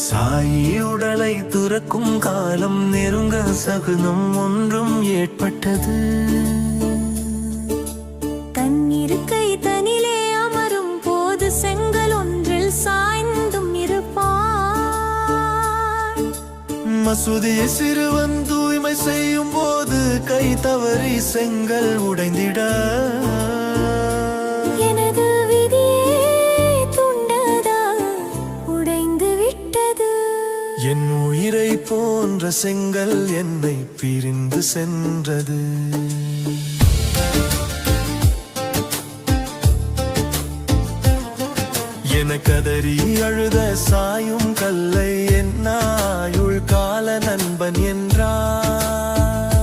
சாயி உடலை துறக்கும் காலம் நெருங்க சகுனம் ஒன்றும் ஏற்பட்டது. தன் இருக்கை தனிலே அமரும் போது செங்கல் ஒன்றில் சாய்ந்தும் இருப்பார் மசூதியை சிறுவன் தூய்மை செய்யும் போது கை தவறி செங்கல் உடைந்திட செங்கல் என்னை பிரிந்து சென்றது. என கதறி அழுத சாயும் கல்லை என் நாயுள் கால நண்பன் என்றார்.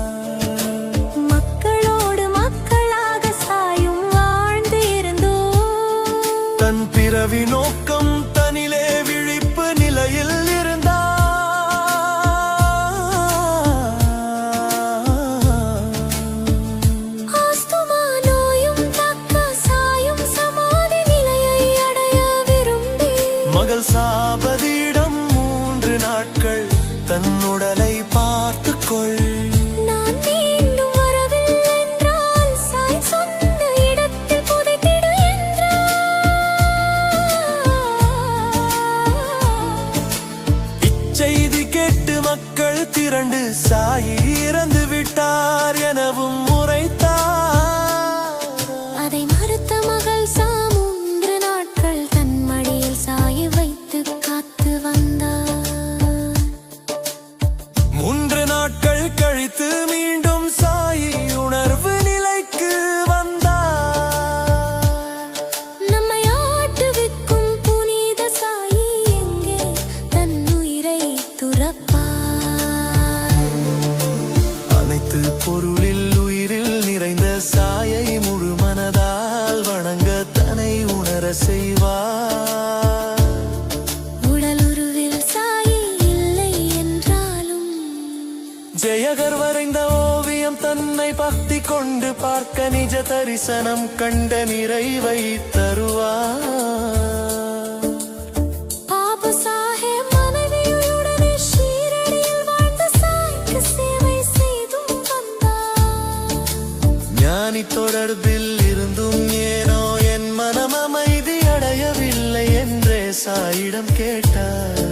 மக்களோடு மக்களாக சாயும் இருந்தோ? தன் பிறவி நோக்கம் தனிலே விழிப்பு நிலையில் மகள் சாபதியிடம் மூன்று நாட்கள் தன் உடலை பார்த்துக் கொள் நான் மீண்டும் வரவில்லை என்றால் சாய் சொன்ன இடத்தில் புதைத்திடு என்றார். இச்செய்தி கேட்டு மக்கள் திரண்டு சாயி இறந்து விட்டார் தன்னை பக்தி கொண்டு பார்க்க நிஜ தரிசனம் கண்ட நிறைவை தருவார். ஞானி தொடர்பில் இருந்தும் ஏனோ என் மனம் அமைதி அடையவில்லை என்றே சாயிடம் கேட்டார்.